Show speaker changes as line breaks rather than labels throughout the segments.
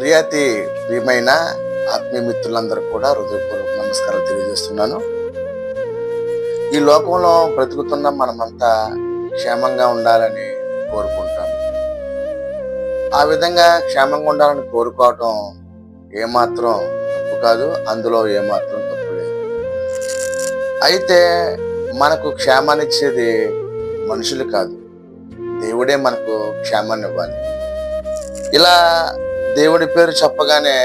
ప్రియాతి ప్రియమైన ఆత్మీయ మిత్రులందరూ కూడా హృదయపూర్వక నమస్కారాలు తెలియజేస్తున్నాను. ఈ లోకంలో బ్రతుకుతున్న మనమంతా క్షేమంగా ఉండాలని కోరుకుంటాం. ఆ విధంగా క్షేమంగా ఉండాలని కోరుకోవటం ఏమాత్రం తప్పు కాదు అందులో ఏమాత్రం తప్పు లేదు. అయితే మనకు క్షేమాన్ని ఇచ్చేది మనుషులు కాదు. దేవుడే మనకు క్షేమాన్ని ఇవ్వాలి. ఇలా దేవుడి పేరు చెప్పగానే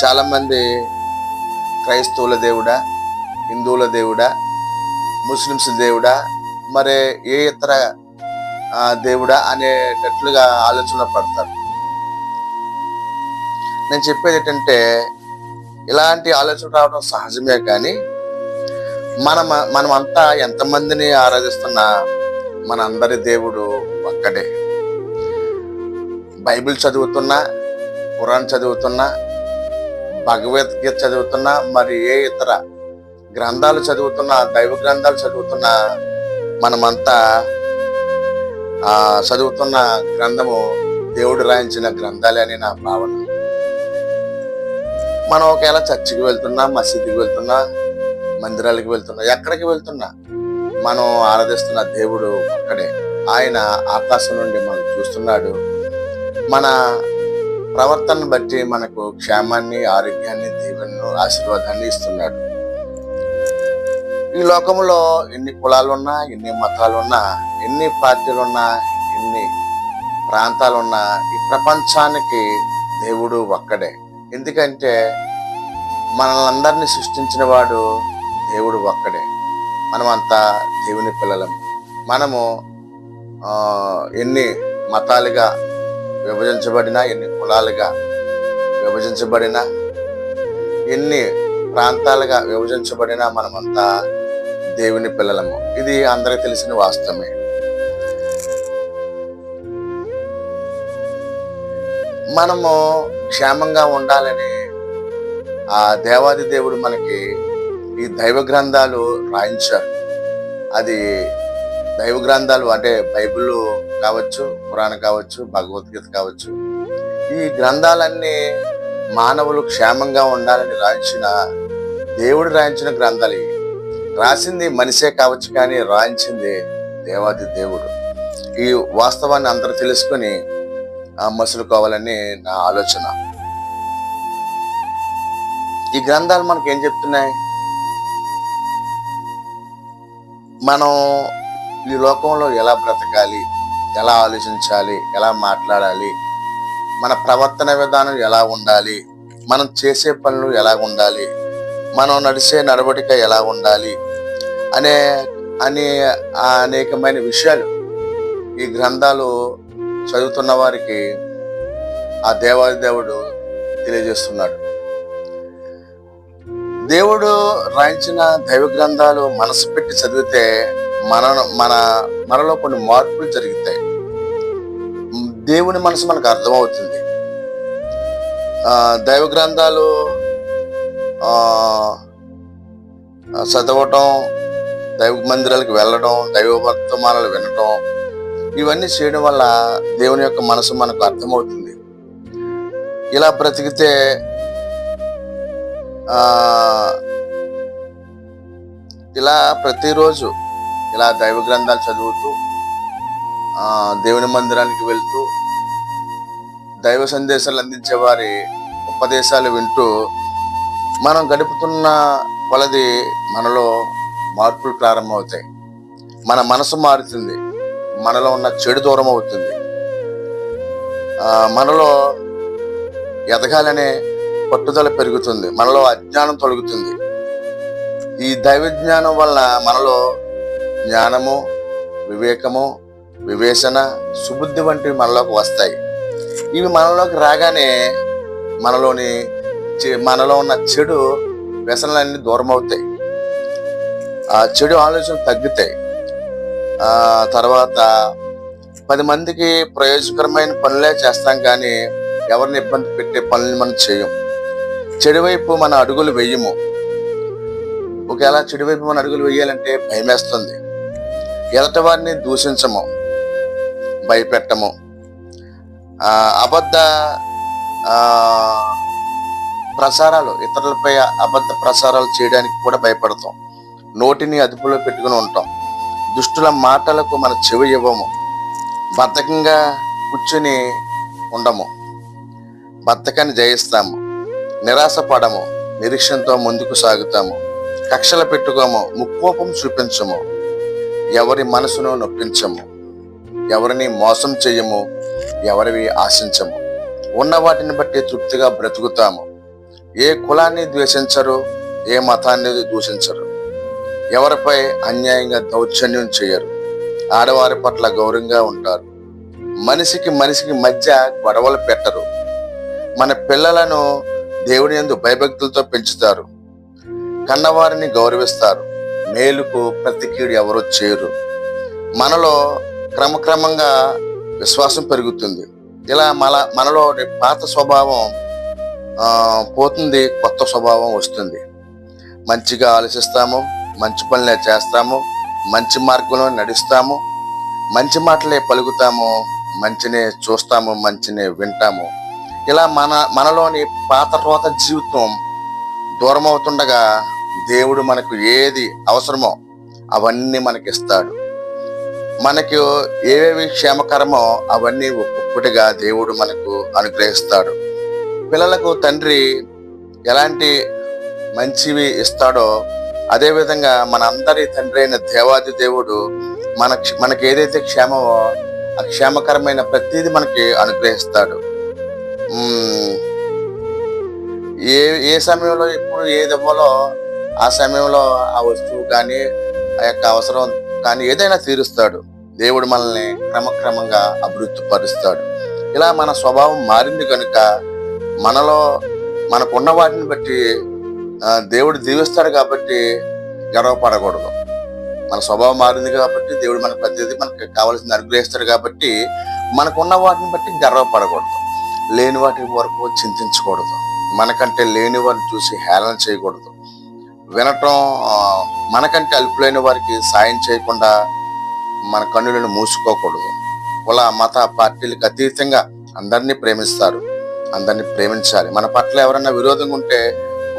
చాలామంది క్రైస్తవుల దేవుడా హిందువుల దేవుడా ముస్లిమ్స్ దేవుడా మరి ఏ ఇతర దేవుడా అనేటట్లుగా ఆలోచన పడతారు. నేను చెప్పేది ఏంటంటే ఇలాంటి ఆలోచన రావడం సహజమే కానీ మనం మనమంతా ఎంతమందిని ఆరాధిస్తున్నా మన అందరి దేవుడు ఒక్కడే. బైబిల్ చదువుతున్నా ఖురాన్ చదువుతున్నా భగవద్గీత చదువుతున్నా మరి ఏ ఇతర గ్రంథాలు చదువుతున్నా దైవ గ్రంథాలు చదువుతున్నా మనమంతా ఆ చదువుతున్న గ్రంథము దేవుడు రాయించిన గ్రంథాలే అని నా భావన. మనం ఒకవేళ చర్చికి వెళ్తున్నా మసీదుకి వెళ్తున్నా మందిరాలకి వెళ్తున్నా ఎక్కడికి వెళ్తున్నా మనం ఆరాధిస్తున్న దేవుడు ఒక్కడే. ఆయన ఆకాశం నుండి మనం చూస్తున్నాడు. మన ప్రవర్తన బట్టి మనకు క్షేమాన్ని ఆరోగ్యాన్ని దీవెనను ఆశీర్వాదాన్ని ఇస్తున్నాడు. ఈ లోకంలో ఎన్ని కులాలు ఉన్నా ఎన్ని మతాలున్నా ఎన్ని పార్టీలున్నా ఎన్ని ప్రాంతాలున్నా ఈ ప్రపంచానికి దేవుడు ఒక్కడే. ఎందుకంటే మనలందరినీ సృష్టించిన వాడు దేవుడు ఒక్కడే. మనమంతా దేవుని పిల్లలం. మనము ఎన్ని మతాలుగా విభజించబడినా ఎన్ని కులాలుగా విభజించబడినా ఎన్ని ప్రాంతాలుగా విభజించబడినా మనమంతా దేవుని పిల్లలము. ఇది అందరికి తెలిసిన వాస్తవమే. మనము క్షేమంగా ఉండాలని ఆ దేవాది దేవుడు మనకి ఈ దైవ గ్రంథాలు రాయించారు. అది దైవ గ్రంథాలు అంటే బైబిల్ కావచ్చు పురాణ కావచ్చు భగవద్గీత కావచ్చు. ఈ గ్రంథాలన్నీ మానవులు క్షేమంగా ఉండాలని రాయించిన దేవుడు రాయించిన గ్రంథాలు ఇవి. రాసింది మనిషే కావచ్చు కానీ రాయించింది దేవాది దేవుడు. ఈ వాస్తవాన్ని అందరూ తెలుసుకొని మసులుకోవాలని నా ఆలోచన. ఈ గ్రంథాలు మనకి ఏం చెప్తున్నాయి? మనం ఈ లోకంలో ఎలా బ్రతకాలి ఎలా ఆలోచించాలి ఎలా మాట్లాడాలి మన ప్రవర్తన విధానం ఎలా ఉండాలి మనం చేసే పనులు ఎలా ఉండాలి మనం నడిచే నడవడిక ఎలా ఉండాలి అనే అనే అనేకమైన విషయాలు ఈ గ్రంథాలు చదువుతున్న వారికి ఆ దేవాది దేవుడు తెలియజేస్తున్నాడు. దేవుడు రాయించిన దైవ గ్రంథాలు మనసు పెట్టి చదివితే మన మన మనలో కొన్ని మార్పులు జరుగుతాయి దేవుని మనసు మనకు అర్థమవుతుంది. దైవ గ్రంథాలు చదవటం దైవ మందిరాలకు వెళ్ళడం దైవ వర్తమానాలు వినటం ఇవన్నీ చేయడం వల్ల దేవుని యొక్క మనసు మనకు అర్థమవుతుంది. ఇలా బ్రతికితే ఇలా ప్రతిరోజు ఇలా దైవ గ్రంథాలు చదువుతూ దేవుని మందిరానికి వెళ్తూ దైవ సందేశాలు అందించే వారి ఉపదేశాలు వింటూ మనం గడుపుతున్న కొలది మనలో మార్పులు ప్రారంభమవుతాయి. మన మనసు మారుతుంది. మనలో ఉన్న చెడు దూరం అవుతుంది. మనలో ఎదగాలనే పట్టుదల పెరుగుతుంది. మనలో అజ్ఞానం తొలగుతుంది. ఈ దైవ జ్ఞానం వల్ల మనలో జ్ఞానము వివేకము వివేచన సుబుద్ధి వంటివి మనలోకి వస్తాయి. ఇవి మనలోకి రాగానే మనలోని చె- మనలో ఉన్న చెడు వ్యసనాలన్నీ దూరం అవుతాయి ఆ చెడు ఆలోచనలు తగ్గుతాయి. ఆ తర్వాత పది మందికి ప్రయోజకరమైన పనులే చేస్తాం కానీ ఎవరిని ఇబ్బంది పెట్టే పనులు మనం చేయం. చెడు వైపు మన అడుగులు వెయ్యము ఒకవేళ చెడు వైపు మన అడుగులు వేయాలంటే భయమేస్తుంది. వారిని దూషించము భయపెట్టము. అబద్ధ ప్రసారాలు ఇతరులపై అబద్ధ ప్రసారాలు చేయడానికి కూడా భయపడతాం. నోటిని అదుపులో పెట్టుకుని ఉంటాం. దుష్టుల మాటలకు మన చెవి ఇవ్వము. బద్ధకంగా కూర్చుని ఉండము. బద్ధకాన్ని జయిస్తాము. నిరాశ పడము నిరీక్షణతో ముందుకు సాగుతాము. కక్షలు పెట్టుకోము. ముక్కోపం చూపించము. ఎవరి మనసును నొప్పించము ఎవరిని మోసం చేయము ఎవరివి ఆశించము. ఉన్న వాటిని బట్టి తృప్తిగా బ్రతుకుతాము. ఏ కులాన్ని ద్వేషించరు ఏ మతాన్ని దూషించరు. ఎవరిపై అన్యాయంగా దౌర్జన్యం చేయరు. ఆడవారి పట్ల గౌరవంగా ఉంటారు. మనిషికి మనిషికి మధ్య గొడవలు పెట్టరు. మన పిల్లలను దేవుని ఎందు భయభక్తులతో పెంచుతారు. కన్నవారిని గౌరవిస్తారు. మేలుకు ప్రతి కీడు చేయరు. మనలో క్రమక్రమంగా విశ్వాసం పెరుగుతుంది. ఇలా మన మనలో పాత స్వభావం పోతుంది కొత్త స్వభావం వస్తుంది. మంచిగా ఆలోచిస్తాము మంచి పనులే చేస్తాము మంచి మార్గంలో నడుస్తాము మంచి మాటలే పలుకుతాము మంచినే చూస్తాము మంచినే వింటాము. ఇలా మన మనలోని పాత రోత జీవితం దూరం అవుతుండగా దేవుడు మనకు ఏది అవసరమో అవన్నీ మనకి ఇస్తాడు మనకు ఏవేవి క్షేమకరమో అవన్నీ ఒక్కొక్కటిగా దేవుడు మనకు అనుగ్రహిస్తాడు. పిల్లలకు తండ్రి ఎలాంటి మంచివి ఇస్తాడో అదేవిధంగా మనందరి మన అందరి తండ్రి అయిన దేవాది దేవుడు మన మనకి ఏదైతే క్షేమమో ఆ క్షేమకరమైన ప్రతిదీ మనకి అనుగ్రహిస్తాడు. ఏ ఏ సమయంలో ఎప్పుడు ఏది ఇవ్వాలో ఆ సమయంలో ఆ వస్తువు కానీ ఆ యొక్క అవసరం కానీ ఏదైనా తీరుస్తాడు. దేవుడు మనల్ని క్రమక్రమంగా అభివృద్ధి పరుస్తాడు ఇలా మన స్వభావం మారింది కనుక మనలో మనకున్న వాటిని బట్టి దేవుడు దీవిస్తాడు కాబట్టి గర్వపడకూడదు. మన స్వభావం మారింది కాబట్టి దేవుడు మనకు ప్రతిదీ మనకు కావాల్సింది అనుగ్రహిస్తాడు కాబట్టి మనకున్న వాటిని బట్టి గర్వపడకూడదు. లేని వాటి వరకు చింతించకూడదు. మనకంటే లేని వారిని చూసి హేళన చేయకూడదు. వినటం మనకంటే అల్పులైన వారికి సాయం చేయకుండా మన కన్నులను మూసుకోకూడదు. కుల మత పార్టీలకు అతీతంగా అందరినీ ప్రేమిస్తారు. అందరినీ ప్రేమించాలి. మన పట్ల ఎవరైనా విరోధంగా ఉంటే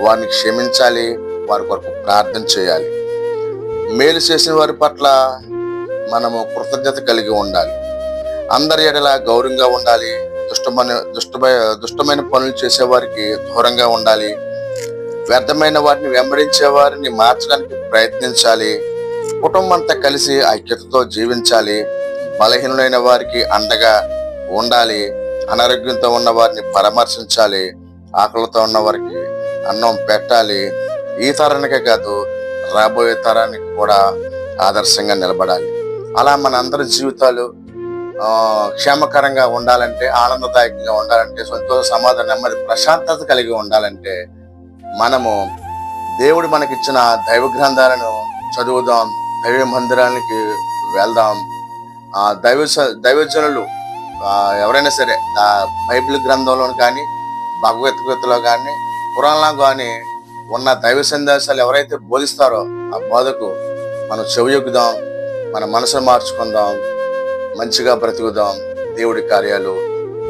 వారిని క్షమించాలి వారి కొరకు ప్రార్థన చేయాలి. మేలు చేసిన వారి పట్ల మనము కృతజ్ఞత కలిగి ఉండాలి. అందరి ఎడల గౌరవంగా ఉండాలి. దుష్టమైన దుష్టమైన దుష్టమైన పనులు చేసేవారికి దూరంగా ఉండాలి. వ్యర్థమైన వారిని వెంబడించే వారిని మార్చడానికి ప్రయత్నించాలి. కుటుంబం అంతా కలిసి ఐక్యతతో జీవించాలి. బలహీనులైన వారికి అండగా ఉండాలి. అనారోగ్యంతో ఉన్న వారిని పరామర్శించాలి. ఆకలితో ఉన్న వారికి అన్నం పెట్టాలి. ఈ తరానికే కాదు రాబోయే తరానికి కూడా ఆదర్శంగా నిలబడాలి. అలా మన అందరి జీవితాలు క్షేమకరంగా ఉండాలంటే ఆనందదాయకంగా ఉండాలంటే సంతోష సమాధానం నెమ్మది ప్రశాంతత కలిగి ఉండాలంటే మనము దేవుడు మనకిచ్చిన దైవ గ్రంథాలను చదువుదాం దైవ మందిరానికి వెళ్దాం. ఆ దైవ దైవజనులు ఎవరైనా సరే బైబిల్ గ్రంథంలో కానీ భగవద్గీతలో కానీ పురాణంలో కానీ ఉన్న దైవ సందేశాలు ఎవరైతే బోధిస్తారో ఆ బోధకు మనం చెవియొక్కుదాం మన మనసును మార్చుకుందాం మంచిగా బ్రతుకుదాం దేవుడి కార్యాలు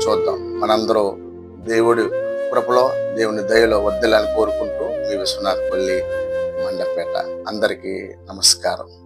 చూద్దాం. మనందరూ దేవుడు కృపలో దేవుని దయలో వర్ధిల్లని కోరుకుంటూ మీ విశ్వనాథ్ పల్లి మండపేట. అందరికీ నమస్కారం.